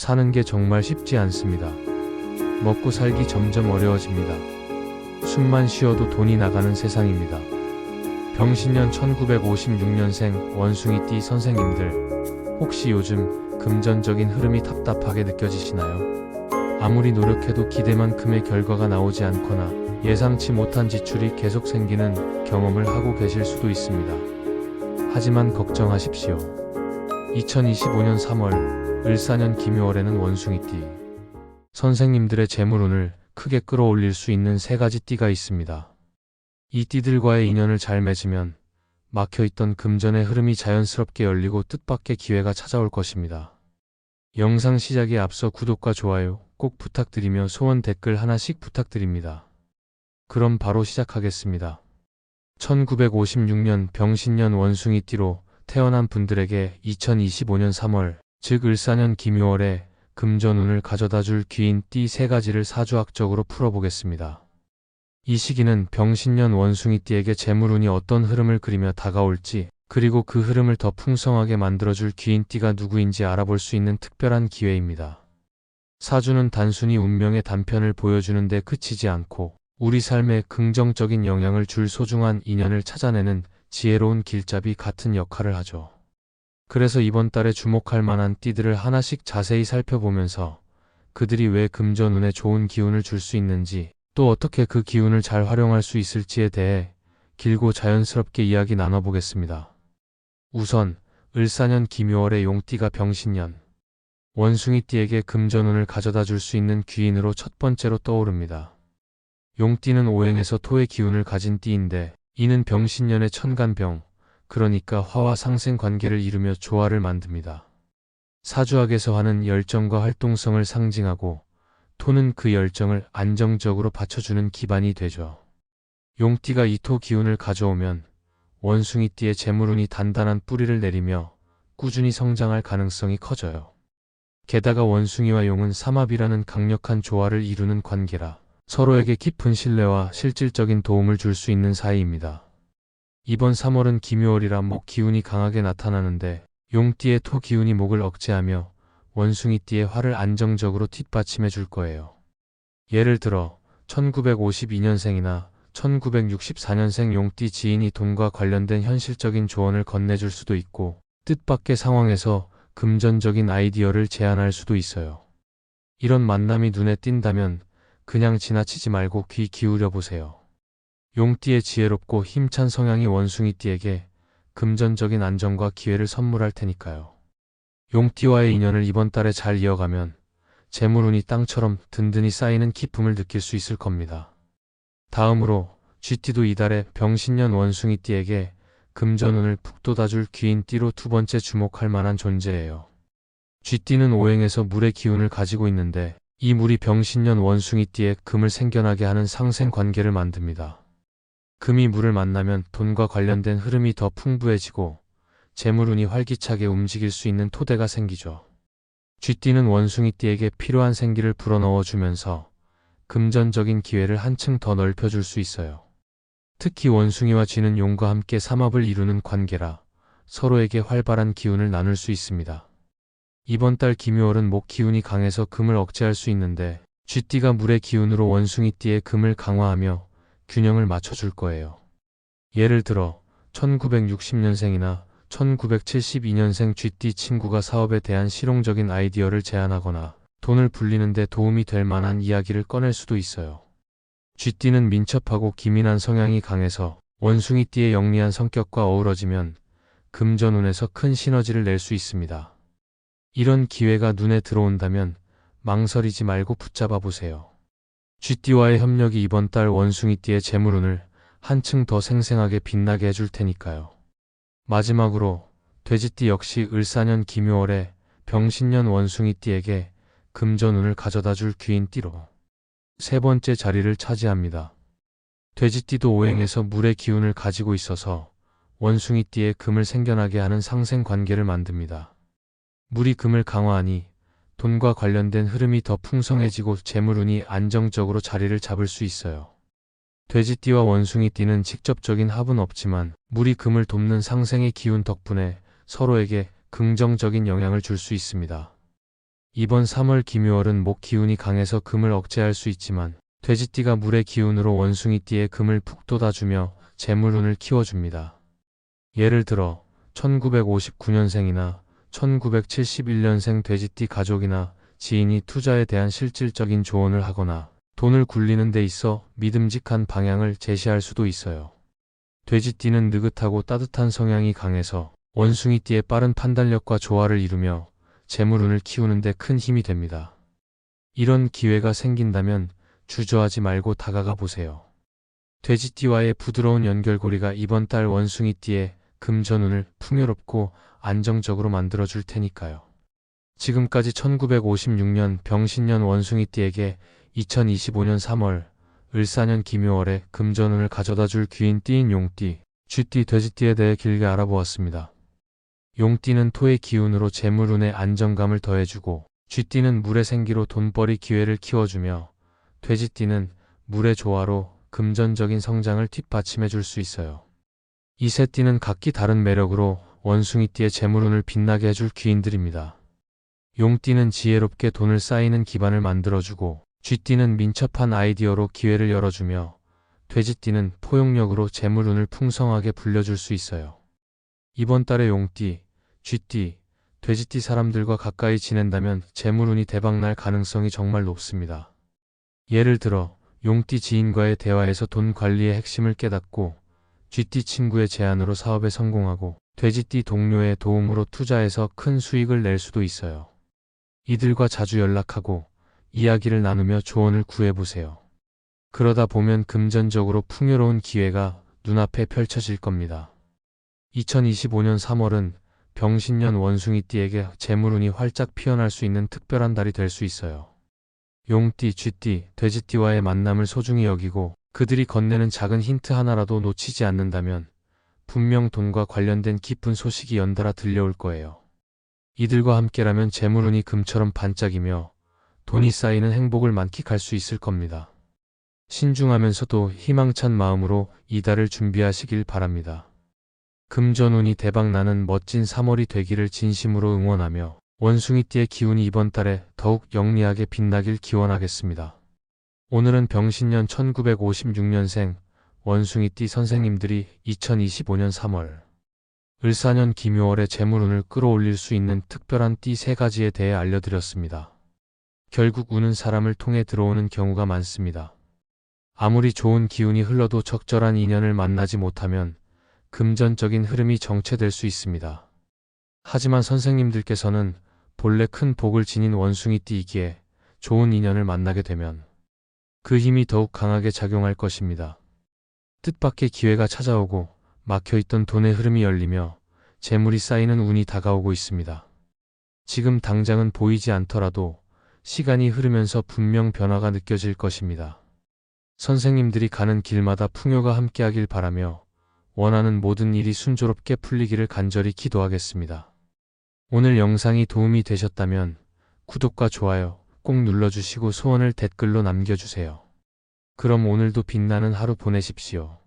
사는 게 정말 쉽지 않습니다. 먹고 살기 점점 어려워집니다. 숨만 쉬어도 돈이 나가는 세상입니다. 병신년 1956년생 원숭이띠 선생님들, 혹시 요즘 금전적인 흐름이 답답하게 느껴지시나요? 아무리 노력해도 기대만큼의 결과가 나오지 않거나 예상치 못한 지출이 계속 생기는 경험을 하고 계실 수도 있습니다. 하지만 걱정하십시오. 2025년 3월 을사년 김효월에는 원숭이띠 선생님들의 재물운을 크게 끌어올릴 수 있는 세 가지 띠가 있습니다. 이 띠들과의 인연을 잘 맺으면 막혀있던 금전의 흐름이 자연스럽게 열리고 뜻밖의 기회가 찾아올 것입니다. 영상 시작에 앞서 구독과 좋아요 꼭 부탁드리며 소원 댓글 하나씩 부탁드립니다. 그럼 바로 시작하겠습니다. 1956년 병신년 원숭이띠로 태어난 분들에게 2025년 3월, 즉 을사년 김효월에 금전운을 가져다 줄 귀인 띠 세 가지를 사주학적으로 풀어보겠습니다. 이 시기는 병신년 원숭이 띠에게 재물운이 어떤 흐름을 그리며 다가올지, 그리고 그 흐름을 더 풍성하게 만들어줄 귀인 띠가 누구인지 알아볼 수 있는 특별한 기회입니다. 사주는 단순히 운명의 단편을 보여주는데 그치지 않고, 우리 삶에 긍정적인 영향을 줄 소중한 인연을 찾아내는 지혜로운 길잡이 같은 역할을 하죠. 그래서 이번 달에 주목할 만한 띠들을 하나씩 자세히 살펴보면서 그들이 왜 금전운에 좋은 기운을 줄 수 있는지 또 어떻게 그 기운을 잘 활용할 수 있을지에 대해 길고 자연스럽게 이야기 나눠보겠습니다. 우선 을사년 김효월의 용띠가 병신년 원숭이띠에게 금전운을 가져다 줄 수 있는 귀인으로 첫 번째로 떠오릅니다. 용띠는 오행에서 토의 기운을 가진 띠인데 이는 병신년의 천간병, 그러니까 화와 상생 관계를 이루며 조화를 만듭니다. 사주학에서 화는 열정과 활동성을 상징하고 토는 그 열정을 안정적으로 받쳐주는 기반이 되죠. 용띠가 이 토 기운을 가져오면 원숭이띠의 재물운이 단단한 뿌리를 내리며 꾸준히 성장할 가능성이 커져요. 게다가 원숭이와 용은 삼합이라는 강력한 조화를 이루는 관계라 서로에게 깊은 신뢰와 실질적인 도움을 줄 수 있는 사이입니다. 이번 3월은 김효월이라 목 기운이 강하게 나타나는데 용띠의 토 기운이 목을 억제하며 원숭이띠의 화를 안정적으로 뒷받침해 줄 거예요. 예를 들어 1952년생이나 1964년생 용띠 지인이 돈과 관련된 현실적인 조언을 건네줄 수도 있고 뜻밖의 상황에서 금전적인 아이디어를 제안할 수도 있어요. 이런 만남이 눈에 띈다면 그냥 지나치지 말고 귀 기울여 보세요. 용띠의 지혜롭고 힘찬 성향이 원숭이띠에게 금전적인 안정과 기회를 선물할 테니까요. 용띠와의 인연을 이번 달에 잘 이어가면 재물운이 땅처럼 든든히 쌓이는 기쁨을 느낄 수 있을 겁니다. 다음으로 쥐띠도 이달에 병신년 원숭이띠에게 금전운을 푹 돋아줄 귀인 띠로 두 번째 주목할 만한 존재예요. 쥐띠는 오행에서 물의 기운을 가지고 있는데 이 물이 병신년 원숭이띠에 금을 생겨나게 하는 상생 관계를 만듭니다. 금이 물을 만나면 돈과 관련된 흐름이 더 풍부해지고 재물운이 활기차게 움직일 수 있는 토대가 생기죠. 쥐띠는 원숭이띠에게 필요한 생기를 불어넣어 주면서 금전적인 기회를 한층 더 넓혀줄 수 있어요. 특히 원숭이와 쥐는 용과 함께 삼합을 이루는 관계라 서로에게 활발한 기운을 나눌 수 있습니다. 이번 달 김효월은 목 기운이 강해서 금을 억제할 수 있는데 쥐띠가 물의 기운으로 원숭이띠의 금을 강화하며 균형을 맞춰줄 거예요. 예를 들어 1960년생이나 1972년생 쥐띠 친구가 사업에 대한 실용적인 아이디어를 제안하거나 돈을 불리는데 도움이 될 만한 이야기를 꺼낼 수도 있어요. 쥐띠는 민첩하고 기민한 성향이 강해서 원숭이띠의 영리한 성격과 어우러지면 금전운에서 큰 시너지를 낼 수 있습니다. 이런 기회가 눈에 들어온다면 망설이지 말고 붙잡아 보세요. 쥐띠와의 협력이 이번 달 원숭이띠의 재물운을 한층 더 생생하게 빛나게 해줄 테니까요. 마지막으로 돼지띠 역시 을사년 김효월에 병신년 원숭이띠에게 금전운을 가져다 줄 귀인띠로 세 번째 자리를 차지합니다. 돼지띠도 오행에서 물의 기운을 가지고 있어서 원숭이띠의 금을 생겨나게 하는 상생 관계를 만듭니다. 물이 금을 강화하니 돈과 관련된 흐름이 더 풍성해지고 재물운이 안정적으로 자리를 잡을 수 있어요. 돼지띠와 원숭이띠는 직접적인 합은 없지만 물이 금을 돕는 상생의 기운 덕분에 서로에게 긍정적인 영향을 줄 수 있습니다. 이번 3월 김유월은 목 기운이 강해서 금을 억제할 수 있지만 돼지띠가 물의 기운으로 원숭이띠에 금을 푹 돋아주며 재물운을 키워줍니다. 예를 들어 1959년생이나 1971년생 돼지띠 가족이나 지인이 투자에 대한 실질적인 조언을 하거나 돈을 굴리는 데 있어 믿음직한 방향을 제시할 수도 있어요. 돼지띠는 느긋하고 따뜻한 성향이 강해서 원숭이띠의 빠른 판단력과 조화를 이루며 재물운을 키우는 데 큰 힘이 됩니다. 이런 기회가 생긴다면 주저하지 말고 다가가 보세요. 돼지띠와의 부드러운 연결고리가 이번 달 원숭이띠의 금전운을 풍요롭고 안정적으로 만들어줄 테니까요. 지금까지 1956년 병신년 원숭이띠에게 2025년 3월 을사년 김요월에 금전운을 가져다 줄 귀인 띠인 용띠, 쥐띠, 돼지띠에 대해 길게 알아보았습니다. 용띠는 토의 기운으로 재물운에 안정감을 더해주고 쥐띠는 물의 생기로 돈벌이 기회를 키워주며 돼지띠는 물의 조화로 금전적인 성장을 뒷받침해 줄 수 있어요. 이 세 띠는 각기 다른 매력으로 원숭이띠의 재물운을 빛나게 해줄 귀인들입니다. 용띠는 지혜롭게 돈을 쌓이는 기반을 만들어주고 쥐띠는 민첩한 아이디어로 기회를 열어주며 돼지띠는 포용력으로 재물운을 풍성하게 불려줄 수 있어요. 이번 달에 용띠, 쥐띠, 돼지띠 사람들과 가까이 지낸다면 재물운이 대박날 가능성이 정말 높습니다. 예를 들어 용띠 지인과의 대화에서 돈 관리의 핵심을 깨닫고 쥐띠 친구의 제안으로 사업에 성공하고 돼지띠 동료의 도움으로 투자해서 큰 수익을 낼 수도 있어요. 이들과 자주 연락하고 이야기를 나누며 조언을 구해보세요. 그러다 보면 금전적으로 풍요로운 기회가 눈앞에 펼쳐질 겁니다. 2025년 3월은 병신년 원숭이띠에게 재물운이 활짝 피어날 수 있는 특별한 달이 될 수 있어요. 용띠, 쥐띠, 돼지띠와의 만남을 소중히 여기고 그들이 건네는 작은 힌트 하나라도 놓치지 않는다면 분명 돈과 관련된 기쁜 소식이 연달아 들려올 거예요. 이들과 함께라면 재물운이 금처럼 반짝이며 돈이 쌓이는 행복을 만끽할 수 있을 겁니다. 신중하면서도 희망찬 마음으로 이달을 준비하시길 바랍니다. 금전운이 대박나는 멋진 3월이 되기를 진심으로 응원하며 원숭이띠의 기운이 이번 달에 더욱 영리하게 빛나길 기원하겠습니다. 오늘은 병신년 1956년생 원숭이띠 선생님들이 2025년 3월 을사년 김요월의 재물운을 끌어올릴 수 있는 특별한 띠 세 가지에 대해 알려드렸습니다. 결국 운은 사람을 통해 들어오는 경우가 많습니다. 아무리 좋은 기운이 흘러도 적절한 인연을 만나지 못하면 금전적인 흐름이 정체될 수 있습니다. 하지만 선생님들께서는 본래 큰 복을 지닌 원숭이띠이기에 좋은 인연을 만나게 되면 그 힘이 더욱 강하게 작용할 것입니다. 뜻밖의 기회가 찾아오고 막혀있던 돈의 흐름이 열리며 재물이 쌓이는 운이 다가오고 있습니다. 지금 당장은 보이지 않더라도 시간이 흐르면서 분명 변화가 느껴질 것입니다. 선생님들이 가는 길마다 풍요가 함께하길 바라며 원하는 모든 일이 순조롭게 풀리기를 간절히 기도하겠습니다. 오늘 영상이 도움이 되셨다면 구독과 좋아요 꼭 눌러주시고 소원을 댓글로 남겨주세요. 그럼 오늘도 빛나는 하루 보내십시오.